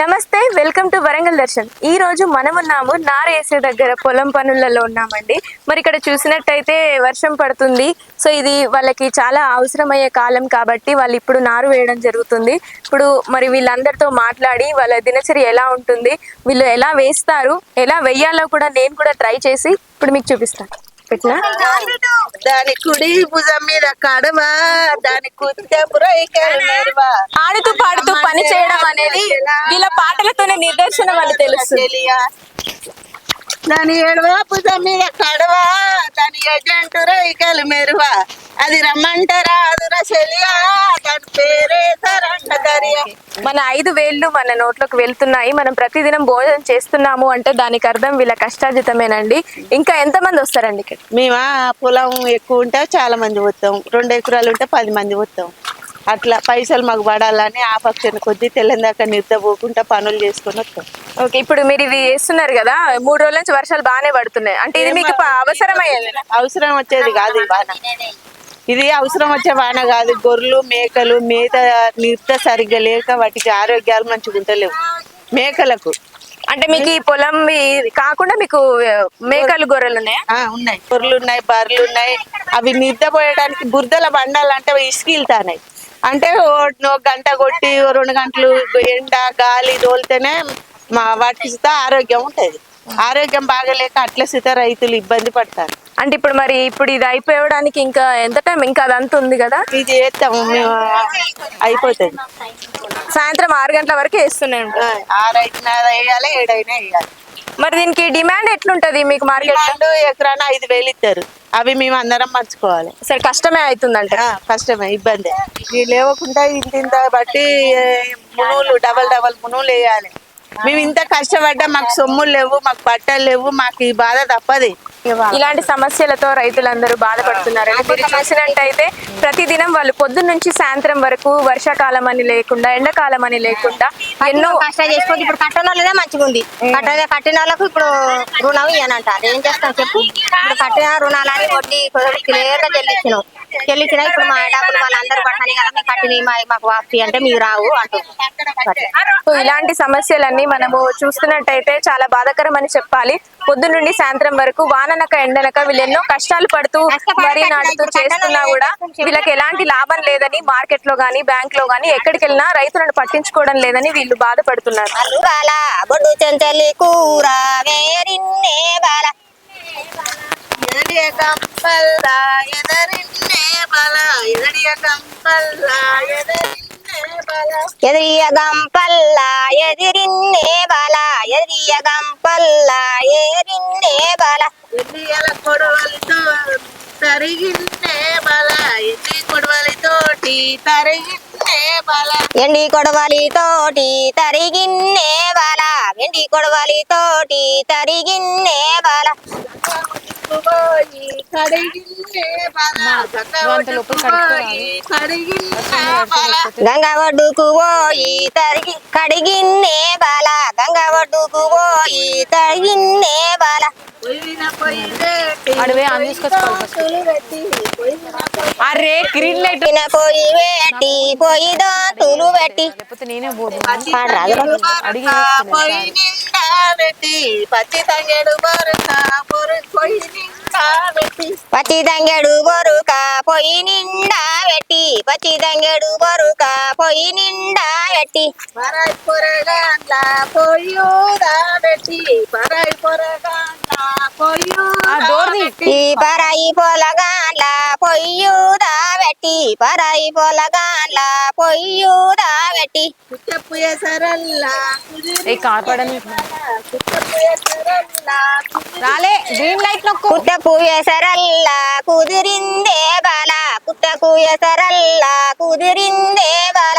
నమస్తే welcome to Warangal Darshan. ఈ రోజు మనం ఉన్నాము నారేసే దగ్గర పొలం పనులలో ఉన్నామండి. మరి ఇక్కడ చూసినట్టయితే వర్షం పడుతుంది. సో ఇది వాళ్ళకి చాలా అవసరమయ్యే కాలం కాబట్టి వాళ్ళు ఇప్పుడు నారు వేయడం జరుగుతుంది. ఇప్పుడు మరి వీళ్ళందరితో మాట్లాడి వాళ్ళ దినచర్య ఎలా ఉంటుంది వీళ్ళు ఎలా వేస్తారు ఎలా వెయ్యాలో కూడా నేను కూడా ట్రై చేసి ఇప్పుడు మీకు చూపిస్తాను. పెట్టినా? దాని కుడి భుజం మీద కడవ దాని ఆడుతూ పాడుతూ పని అనేది వీళ్ళ పాటలతోనే నిదర్శనం అని తెలుస్తుంది. చెలియా. దాని భుజం మీద కడవ దాని ఎజెంటు రైకలు మెరువ అది రమ్మంటారా అదురా చెలియా దాని పేరే దరియా. మన ఐదు వేళ్ళు మన నోట్లోకి వెళ్తున్నాయి. మనం ప్రతిదినం భోజనం చేస్తున్నాము అంటే దానికి అర్థం వీళ్ళ కష్టార్జితమేనండి. ఇంకా ఎంతమంది వస్తారండి ఇక్కడ? మేమా పొలం ఎక్కువ ఉంటే చాలా మంది పోతాం రెండు ఎకరాలు ఉంటే పది మంది పోతాం అట్లా పైసలు మాకు పడాలని ఆ పక్షాన్ని కొద్దీ తెల్లందాకా నిద్రపోకుండా పనులు చేసుకొని వస్తాం. ఓకే ఇప్పుడు మీరు ఇవి వేస్తున్నారు కదా మూడు రోజుల నుంచి వర్షాలు బాగానే పడుతున్నాయి. అంటే ఇది మీకు అవసరమయ్యేది అవసరం వచ్చేది కాదు ఈ వాన. ఇది అవసరం వచ్చే వాన కాదు. గొర్రెలు మేకలు మేత నిద్ర సరిగ్గా లేక వాటికి ఆరోగ్యాలు మంచిగా ఉంటలేవు మేకలకు. అంటే మీకు ఈ పొలం కాకుండా మీకు మేకలు గొర్రెలు ఉన్నాయా? ఆ ఉన్నాయి. గొర్రెలు ఉన్నాయి బర్రెలు ఉన్నాయి. అవి నిద్రపోయడానికి బురదల బండాలంటే ఇసుకిల్తానాయి అంటే ఓ గంట కొట్టి రెండు గంటలు ఎండ గాలి తోలితేనే మా వాటికి సుత ఆరోగ్యం ఉంటది. ఆరోగ్యం బాగలేక అట్ల సుత రైతులు ఇబ్బంది పడతారు. అంటే ఇప్పుడు మరి ఇప్పుడు ఇది అయిపోవడానికి ఇంకా ఎంత టైం? ఇంకా అదంతా ఉంది కదా? ఇది చేస్తాము మేము అయిపోతుంది సాయంత్రం ఆరు గంటల వరకు వేస్తూనే ఉంటాం ఆరైనా వేయాలి ఏడైనా వేయాలి. మరి దీనికి డిమాండ్ ఎట్లుంటది మీకు మార్కెట్? రెండు ఎకరాన ఐదు వేలు ఇస్తారు. అవి మేము అందరం మర్చుకోవాలి సరే కష్టమే అవుతుందంట. కష్టమే ఇబ్బంది. ఇవి లేవకుండా ఇంత ఇంత బట్టి ఏ, మునువులు డబల్ డబల్ మునువులు వేయాలి. మేము ఇంత కష్టపడ్డా మాకు సొమ్ములు లేవు మాకు బట్టలు లేవు మాకు ఈ బాధ తప్పది. ఇలాంటి సమస్యలతో రైతులందరూ బాధపడుతున్నారు. మీరు చూసినట్టయితే ప్రతిదినం వాళ్ళు పొద్దున్న నుంచి సాయంత్రం వరకు వర్షాకాలం అని లేకుండా ఎండాకాలం అని లేకుండా ఎన్నో కష్టం చేసుకోవద్దు ఇప్పుడు కట్టిన వాళ్ళదే మంచిగా ఉంది. కట్ట కట్టిన వాళ్ళకు ఇప్పుడు రుణం ఇవ్వనంట ఏం చేస్తాం చెప్పు? ఇప్పుడు కట్టిన రుణాలని వడ్డీ క్లియర్గా చెల్లించినాం చెల్లించినా ఇప్పుడు మా డబ్బులు వాళ్ళందరూ పట్టాలి కదా మేము కట్టిన మాకు వాపసి అంటే మీరు రావు సో ఇలాంటి సమస్యలన్నీ మనము చూస్తున్నట్టయితే చాలా బాధాకరం అని చెప్పాలి. పొద్దున్న నుండి సాయంత్రం వరకు వాననక ఎండనక వీళ్ళు ఎన్నో కష్టాలు పడుతూ వరి నాటుతూ చేస్తున్నా కూడా వీళ్ళకి ఎలాంటి లాభం లేదని మార్కెట్లో గానీ బ్యాంక్లో గానీ ఎక్కడికి వెళ్ళినా రైతులను పట్టించుకోవడం లేదని వీళ్ళు బాధపడుతున్నారు. కూర వేరిన్నే బాల ఎదడియ కంపల్లా ఎదరిన్నే బల ఎదడియ కంపల్లా ఎదిరియ గంపల్లా ఎదిరిన్నే బాల ఎదిరియ గంపల్లా ఎదిరిన్నే బాల ఎన్నియల కొడవలితో తరిగిన్నే బల ఎన్ని కొడవలితోటి తరిగిన్నే బల. ఎండి కొడవలితోటి తరిగిన్నే బల ఎండి కొడవలితోటి తరిగిన్నే బల కడిగిన్నే బల పోయి కడిగిన్నే బల గంగ ఒడ్డుకు పోయి తరిగి కడిగిన్నే బాల. గంగ ఒడ్డుకు పోయి తరిగిన్నే బాల. అరే గ్రీన్ లైట్ పోయి పెట్టి పోయి దోతులు పెట్టి నేనే పోదు నిండా పెట్టి పచ్చి తంగేడు పచ్చి తంగెడు బొరుక పొయ్యి నిండా పెట్టి పచ్చి తంగెడు బొరుక పొయ్యి నిండా పెట్టి పరాయి పొరగాండ్ల పొయ్యూదా పెట్టి పరాయి పొరగాండ్ల పొయ్యూదా పెట్టి పరాయి పొలగాండ్ల పొయ్యూదా పెట్టి పరాయి పొలగాన్ల పొయ్యూదా పెట్టి కుట్టపు ఎసరల్లా కుదిరి కాపాడని కుట్టపు ఎసరల్లా రాలే గ్రీన్ లైట్ నొక్కు. కుట్టకు ఎసరల్లా కుదిరిందే బాల. కుట్టకు ఎసరల్లా కుదిరిందే బాల.